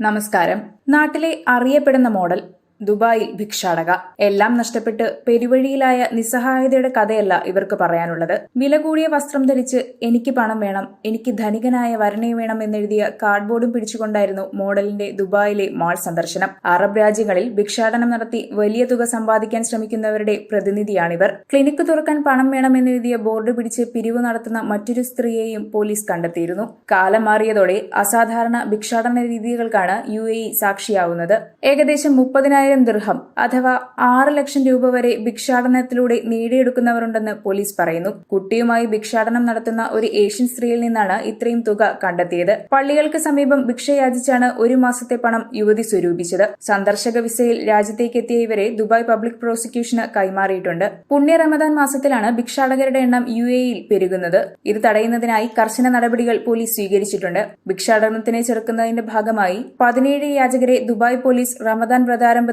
നമസ്കാരം. നാട്ടിലെ അറിയപ്പെടുന്ന മോഡൽ ദുബായിൽ ഭിക്ഷാടക. എല്ലാം നഷ്ടപ്പെട്ട് പെരുവഴിയിലായ നിസ്സഹായതയുടെ കഥയല്ല ഇവർക്ക് പറയാനുള്ളത്. വില കൂടിയ വസ്ത്രം ധരിച്ച് എനിക്ക് പണം വേണം എനിക്ക് ധനികനായ വരണേ വേണം എന്നെഴുതിയ കാർഡ്ബോർഡും പിടിച്ചുകൊണ്ടായിരുന്നു മോഡലിന്റെ ദുബായിലെ മാൾ സന്ദർശനം. അറബ് രാജ്യങ്ങളിൽ ഭിക്ഷാടനം നടത്തി വലിയ തുക സമ്പാദിക്കാൻ ശ്രമിക്കുന്നവരുടെ പ്രതിനിധിയാണിവർ. ക്ലിനിക്ക് തുറക്കാൻ പണം വേണം വേണമെന്നെഴുതിയ ബോർഡ് പിടിച്ച് പിരിവ് നടത്തുന്ന മറ്റൊരു സ്ത്രീയെയും പോലീസ് കണ്ടെത്തിയിരുന്നു. കാലം മാറിയതോടെ അസാധാരണ ഭിക്ഷാടന രീതികൾക്കാണ് യു സാക്ഷിയാവുന്നത്. ഏകദേശം മുപ്പതിനായിരം ദിർഹം അഥവാ ആറ് ലക്ഷം രൂപ വരെ ഭിക്ഷാടനത്തിലൂടെ നേടിയെടുക്കുന്നവരുണ്ടെന്ന് പോലീസ് പറയുന്നു. കുട്ടിയുമായി ഭിക്ഷാടനം നടത്തുന്ന ഒരു ഏഷ്യൻ സ്ത്രീയിൽ നിന്നാണ് ഇത്രയും തുക കണ്ടെത്തിയത്. പള്ളികൾക്ക് സമീപം ഭിക്ഷയാചിച്ചാണ് ഒരു മാസത്തെ പണം യുവതി സ്വരൂപിച്ചത്. സന്ദർശക വിസയിൽ രാജ്യത്തേക്ക് എത്തിയ ഇവരെ ദുബായ് പബ്ലിക് പ്രോസിക്യൂഷന് കൈമാറിയിട്ടുണ്ട്. പുണ്യ റമദാൻ മാസത്തിലാണ് ഭിക്ഷാടകരുടെ എണ്ണം യു എയിൽ പെരുകുന്നത്. ഇത് തടയുന്നതിനായി കർശന നടപടികൾ പോലീസ് സ്വീകരിച്ചിട്ടുണ്ട്. ഭിക്ഷാടനത്തിനെ ചെറുക്കുന്നതിന്റെ ഭാഗമായി പതിനേഴ് യാചകരെ ദുബായ് പോലീസ് റമദാൻ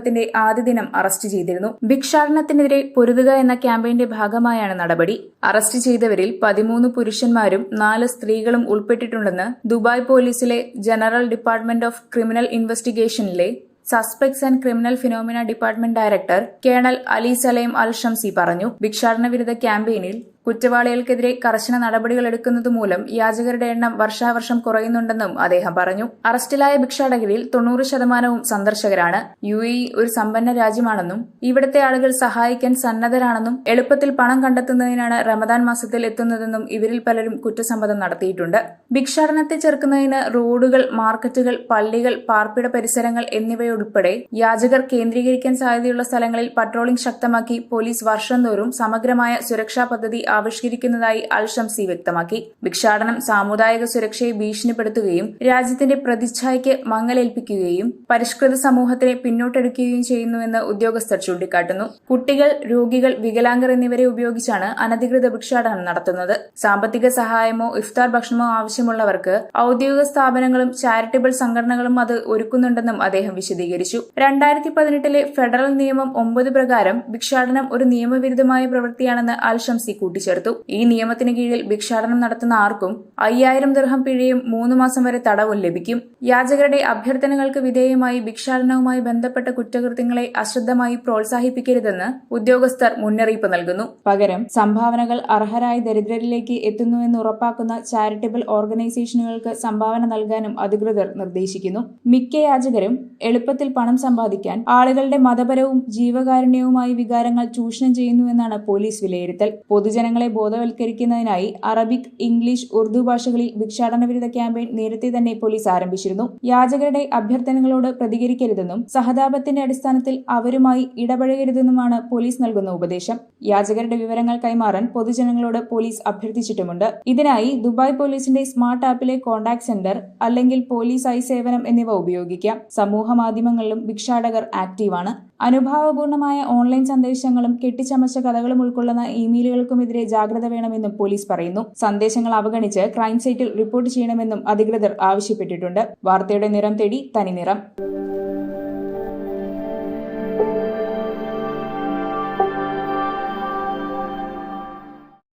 വ്രതാരംഭത്തിന്റെ ആദ്യ ദിനം അറസ്റ്റ് ചെയ്തിരുന്നു. ഭിക്ഷാടനത്തിനെതിരെ പൊരുതുക എന്ന ക്യാമ്പയിന്റെ ഭാഗമായാണ് നടപടി. അറസ്റ്റ് ചെയ്തവരിൽ പതിമൂന്ന് പുരുഷന്മാരും നാല് സ്ത്രീകളും ഉൾപ്പെട്ടിട്ടുണ്ടെന്ന് ദുബായ് പോലീസിലെ general department of criminal ഇൻവെസ്റ്റിഗേഷനിലെ suspects and criminal phenomena department director colonel Ali Salem Al Shamsi പറഞ്ഞു. ഭിക്ഷാടന വിരുദ്ധ ക്യാമ്പയിനിൽ കുറ്റവാളികൾക്കെതിരെ കർശന നടപടികൾ എടുക്കുന്നതുമൂലം യാചകരുടെ എണ്ണം വർഷാവർഷം കുറയുന്നുണ്ടെന്നും അദ്ദേഹം പറഞ്ഞു. അറസ്റ്റിലായ ഭിക്ഷാടകരിൽ തൊണ്ണൂറ് ശതമാനവും സന്ദർശകരാണ്. യു എ ഒരു സമ്പന്ന രാജ്യമാണെന്നും ഇവിടുത്തെ ആളുകൾ സഹായിക്കാൻ സന്നദ്ധരാണെന്നും എളുപ്പത്തിൽ പണം കണ്ടെത്തുന്നതിനാണ് റമദാൻ മാസത്തിൽ എത്തുന്നതെന്നും ഇവരിൽ പലരും കുറ്റസമ്മതം നടത്തിയിട്ടുണ്ട്. ഭിക്ഷാടനത്തെ ചെറുക്കുന്നതിന് റോഡുകൾ മാർക്കറ്റുകൾ പള്ളികൾ പാർപ്പിട പരിസരങ്ങൾ എന്നിവയുൾപ്പെടെ യാചകർ കേന്ദ്രീകരിക്കാൻ സാധ്യതയുള്ള സ്ഥലങ്ങളിൽ പട്രോളിംഗ് ശക്തമാക്കി പോലീസ് വർഷം തോറും സമഗ്രമായ സുരക്ഷാ പദ്ധതി ആവിഷ്കരിക്കുന്നതായി അൽ ഷംസി വ്യക്തമാക്കി. ഭിക്ഷാടനം സാമുദായിക സുരക്ഷയെ ഭീഷണിപ്പെടുത്തുകയും രാജ്യത്തിന്റെ പ്രതിച്ഛായയ്ക്ക് മങ്ങലേൽപ്പിക്കുകയും പരിഷ്കൃത സമൂഹത്തിനെ പിന്നോട്ടെടുക്കുകയും ചെയ്യുന്നുവെന്ന് ഉദ്യോഗസ്ഥർ ചൂണ്ടിക്കാട്ടുന്നു. കുട്ടികൾ രോഗികൾ വികലാംഗർ എന്നിവരെ ഉപയോഗിച്ചാണ് അനധികൃത ഭിക്ഷാടനം നടത്തുന്നത്. സാമ്പത്തിക സഹായമോ ഇഫ്താർ ഭക്ഷണമോ ആവശ്യമുള്ളവർക്ക് ഔദ്യോഗിക സ്ഥാപനങ്ങളും ചാരിറ്റബിൾ സംഘടനകളും അത് ഒരുക്കുന്നുണ്ടെന്നും അദ്ദേഹം വിശദീകരിച്ചു. രണ്ടായിരത്തി പതിനെട്ടിലെ ഫെഡറൽ നിയമം ഒമ്പത് പ്രകാരം ഭിക്ഷാടനം ഒരു നിയമവിരുദ്ധമായ പ്രവൃത്തിയാണെന്ന് അൽ ഷംസി ഈ നിയമത്തിന് കീഴിൽ ഭിക്ഷാടനം നടത്തുന്ന ആർക്കും അയ്യായിരം ദിർഹം പിഴയും മൂന്ന് മാസം വരെ തടവും ലഭിക്കും. യാചകരുടെ അഭ്യർത്ഥനകൾക്ക് വിധേയമായി ഭിക്ഷാടനവുമായി ബന്ധപ്പെട്ട കുറ്റകൃത്യങ്ങളെ അശ്രദ്ധമായി പ്രോത്സാഹിപ്പിക്കരുതെന്ന് ഉദ്യോഗസ്ഥർ മുന്നറിയിപ്പ് നൽകുന്നു. പകരം സംഭാവനകൾ അർഹരായ ദരിദ്രരിലേക്ക് എത്തുന്നുവെന്ന് ഉറപ്പാക്കുന്ന ചാരിറ്റബിൾ ഓർഗനൈസേഷനുകൾക്ക് സംഭാവന നൽകാനും അധികൃതർ നിർദ്ദേശിക്കുന്നു. മിക്ക യാചകരും എളുപ്പത്തിൽ പണം സമ്പാദിക്കാൻ ആളുകളുടെ മതപരവും ജീവകാരുണ്യവുമായി വികാരങ്ങൾ ചൂഷണം ചെയ്യുന്നുവെന്നാണ് പോലീസ് വിലയിരുത്തൽ. പൊതുജനങ്ങളെ ബോധവൽക്കരിക്കുന്നതിനായി അറബിക് ഇംഗ്ലീഷ് ഉറുദു ഭാഷകളിൽ ഭിക്ഷാടന വിരുദ്ധ ക്യാമ്പയിൻ നേരത്തെ തന്നെ പോലീസ് ആരംഭിച്ചിരുന്നു. യാചകരുടെ അഭ്യർത്ഥനകളോട് പ്രതികരിക്കരുതെന്നും സഹതാപത്തിന്റെ അടിസ്ഥാനത്തിൽ അവരുമായി ഇടപഴകരുതെന്നുമാണ് പോലീസ് നൽകുന്ന ഉപദേശം. യാചകരുടെ വിവരങ്ങൾ കൈമാറാൻ പൊതുജനങ്ങളോട് പോലീസ് അഭ്യർത്ഥിച്ചിട്ടുമുണ്ട്. ഇതിനായി ദുബായ് പോലീസിന്റെ സ്മാർട്ട് ആപ്പിലെ കോൺടാക്ട് സെന്റർ അല്ലെങ്കിൽ പോലീസ് ഐ സേവനം എന്നിവ ഉപയോഗിക്കാം. സമൂഹ മാധ്യമങ്ങളിലും ഭിക്ഷാടകർ ആക്റ്റീവാണ്. അനുഭാവപൂർണമായ ഓൺലൈൻ സന്ദേശങ്ങളും കെട്ടിച്ചമച്ച കഥകളും ഉൾക്കൊള്ളുന്ന ഇമെയിലുകൾക്കുമെതിരെ ജാഗ്രത വേണമെന്നും പോലീസ് പറയുന്നു. സന്ദേശങ്ങൾ അവഗണിച്ച് ക്രൈം സൈറ്റിൽ റിപ്പോർട്ട് ചെയ്യണമെന്നും അധികൃതർ ആവശ്യപ്പെട്ടിട്ടുണ്ട്. വാർത്തയുടെ നിറം തേടി തനി നിറം